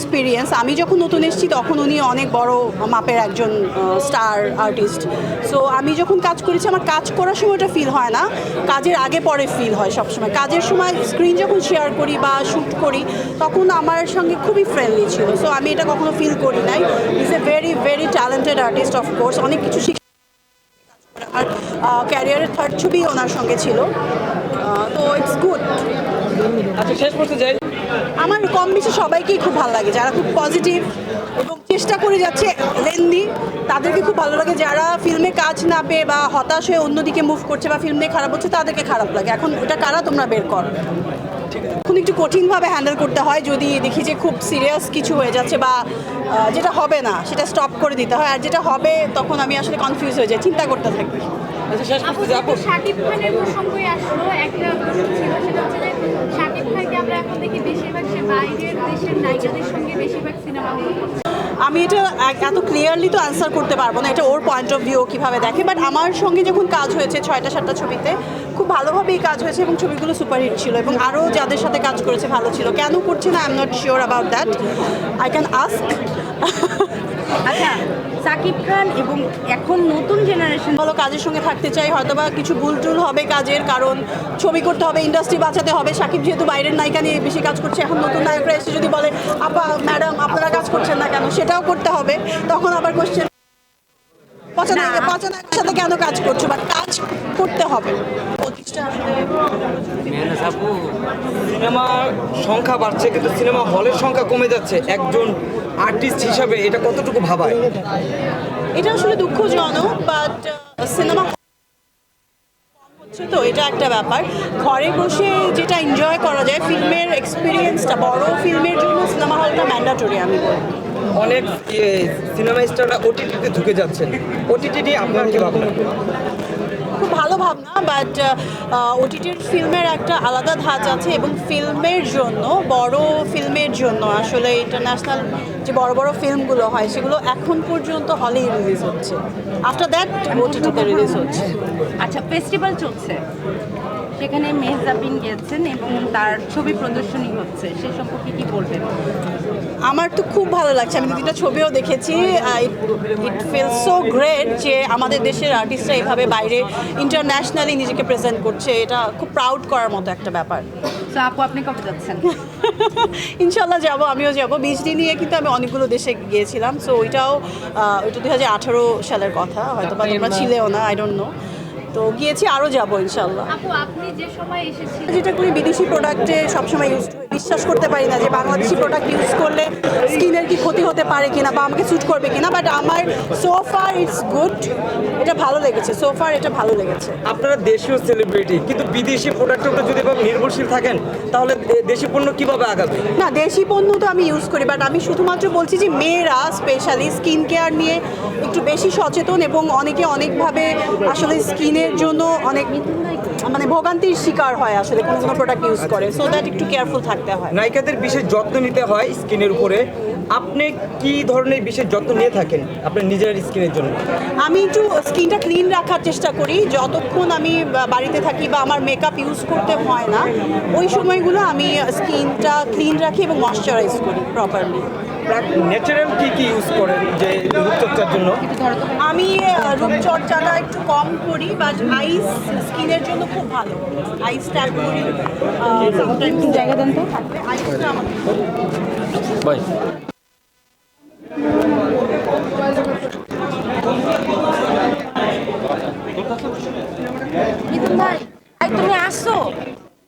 Experience আমি যখন নতুন এসেছি তখন উনি অনেক বড় মাপের একজন স্টার আর্টিস্ট সো আমি যখন কাজ করেছি, আমার কাজ করার সময়টা ফিল হয় না। কাজের আগে পরে ফিল হয় সবসময়। কাজের সময় স্ক্রিন যখন শেয়ার করি বা শ্যুট করি, তখন আমার সঙ্গে খুবই ফ্রেন্ডলি ছিল। সো আমি এটা কখনো ফিল করি নাই। Is a very very talented artist of course অনেক কিছু শিখ আমার ক্যারিয়ারের থার্ড ছবি ওনার সঙ্গে ছিল। তো ইটস গুড আচ্ছা শেষ করতে যাই আমার কম বেশি সবাইকেই খুব ভালো লাগে। যারা খুব পজিটিভ এবং চেষ্টা করে যাচ্ছে লেন্দি, তাদেরকে খুব ভালো লাগে। যারা ফিল্মে কাজ না পেয়ে বা হতাশ হয়ে অন্যদিকে মুভ করছে বা ফিল্ম খারাপ হচ্ছে, তাদেরকে খারাপ লাগে। এখন ওটা কারা তোমরা বের কর। এখন একটু কঠিনভাবে হ্যান্ডেল করতে হয়, যদি দেখি যে খুব সিরিয়াস কিছু হয়ে যাচ্ছে বা যেটা হবে না, সেটা স্টপ করে দিতে হয়। আর যেটা হবে, তখন আমি আসলে কনফিউজ হয়ে যাই, চিন্তা করতে থাকি। খানের প্রসঙ্গই আসলো একটা প্রশ্ন ছিল সেটা হচ্ছে যে শাকিব বেশিরভাগ সে বাইরের দেশের নায়িকাদের সঙ্গে বেশিরভাগ সিনেমা আমি এটা এত ক্লিয়ারলি তো অ্যান্সার করতে পারব না, এটা ওর পয়েন্ট অফ ভিউ কীভাবে দেখে বাট আমার সঙ্গে যখন কাজ হয়েছে ছয়টা, সাতটা ছবিতে, খুব ভালোভাবেই কাজ হয়েছে এবং ছবিগুলো সুপারহিট ছিল এবং আরও যাদের সাথে কাজ করেছে ভালো ছিল। কেন করছে না I am not sure about that I can ask আচ্ছা সাকিব খান এবং এখন নতুন জেনারেশন ভালো কাজের সঙ্গে থাকতে চাই হয়তো বা কিছু ভুল টুল হবে কাজের কারণ ছবি করতে হবে ইন্ডাস্ট্রি বাঁচাতে হবে। সাকিব যেহেতু বাইরের নায়িকা নিয়ে বেশি কাজ করছে এখন নতুন নায়করা এসে যদি বলে আপা ম্যাডাম আপনারা কাজ করছেন না কেন? সেটাও করতে হবে। তখন আবার কোশ্চেন পচা নায়িকা পচা নায়কের সাথে কেন কাজ করছ? বা কাজ করতে হবে। সিনেমার সংখ্যা বাড়ছে কিন্তু সিনেমা হলের সংখ্যা কমে যাচ্ছে। একজন আর্টিস্ট হিসাবে এটা কতটুকু ভাবায়? এটা আসলে দুঃখজনক বাট সিনেমা তো এটা একটা ব্যাপার। ঘরে বসে যেটা এনজয় করা যায় ফিল্মের এক্সপিরিয়েন্সটা বড় ফিল্মের জন্য সিনেমা হলটা ম্যান্ডাটরি আমি বলব। অনেক সিনেমা স্টাররা ওটিটিতে ঢুকে যাচ্ছেন। ওটিটি নিয়ে আপনার কি ভাবনা? খুব ভালো ভাবনা বাট ওটিটির ফিল্মের একটা আলাদা ধাঁচ আছে এবং ফিল্মের জন্য বড় জন্য আসলে ইন্টারন্যাশনাল যে বড় বড় ফিল্মগুলো হয় সেগুলো এখন পর্যন্ত হলেই রিলিজ হচ্ছে। আফটার দ্যাট ওটিটিতে রিলিজ হচ্ছে। আচ্ছা ফেস্টিভ্যাল চলছে। সেখানে মেহজাবিন গিয়েছেন এবং তার ছবি প্রদর্শনী হচ্ছে। সে সম্পর্কে কি বলবেন? আমার তো খুব ভালো লাগছে। আমি দুটা ছবিও দেখেছি। ইট ফিল সো গ্রেট যে আমাদের দেশের আর্টিস্টরা এভাবে বাইরে ইন্টারন্যাশনালি নিজেকে প্রেজেন্ট করছে। এটা খুব প্রাউড করার মতো একটা ব্যাপার। তো আপু আপনি কবে যাচ্ছেন? ইনশাল্লাহ যাব আমিও যাব। বিশ দিন নিয়ে কিন্তু আমি অনেকগুলো দেশে গিয়েছিলাম সো ওইটাও ওইটা দুই হাজার আঠারো সালের কথা হয়তো বা তোমরা ছিলেও না আই ডোন্ট নো তো গিয়েছি আরও যাব ইনশাল্লাহ আপু আপনি যে সময় এসেছিলেন যেটা করি বিদেশি প্রোডাক্টে সবসময় ইউজ বিশ্বাস করতে পারি না যে বাংলাদেশি প্রোডাক্ট ইউজ করলে হতে পারে কিনা বা আমাকে স্যুট করবে কিনা বাট আমার সোফার ইটস গুড এটা ভালো লেগেছে সোফার এটা ভালো লেগেছে। আপনারা দেশীয় সেলিব্রিটি কিন্তু বিদেশি প্রোডাক্টের উপর যদি এভাবে নির্ভরশীল থাকেন তাহলে দেশি পণ্য কীভাবে আগাবে? না দেশি পণ্য তো আমি ইউজ করি বাট আমি শুধুমাত্র বলছি যে মেয়েরা স্পেশালি স্কিন কেয়ার নিয়ে একটু বেশি সচেতন এবং অনেকে অনেকভাবে আসলে স্কিনের জন্য অনেক মানে ভোগান্তির শিকার হয় আসলে কোনো কোনো প্রোডাক্ট ইউজ করে। সো দ্যাট একটু কেয়ারফুল থাকতে হয়। নায়িকাদের বিশেষ যত্ন নিতে হয় স্কিনের উপরে। আপনি কি ধরনের বিশেষ যত্ন নিয়ে থাকেন আপনার নিজের স্কিনের জন্য? আমি একটু স্কিনটা ক্লিন রাখার চেষ্টা করি। যতক্ষণ আমি বাড়িতে থাকি বা আমার মেকআপ ইউজ করতে হয় না ওই সময়গুলো আমি স্কিনটা ক্লিন রাখি এবং ময়শ্চারাইজ করি প্রপারলি ন্যাচারাল কি কি ইউজ করেন যে রূপচর্চার জন্য? আমি রূপচর্চাটা একটু কম করি বাট আইস স্কিনের জন্য খুব ভালো। আইস ট্যাপ করি জায়গা দেন তো। আইসটা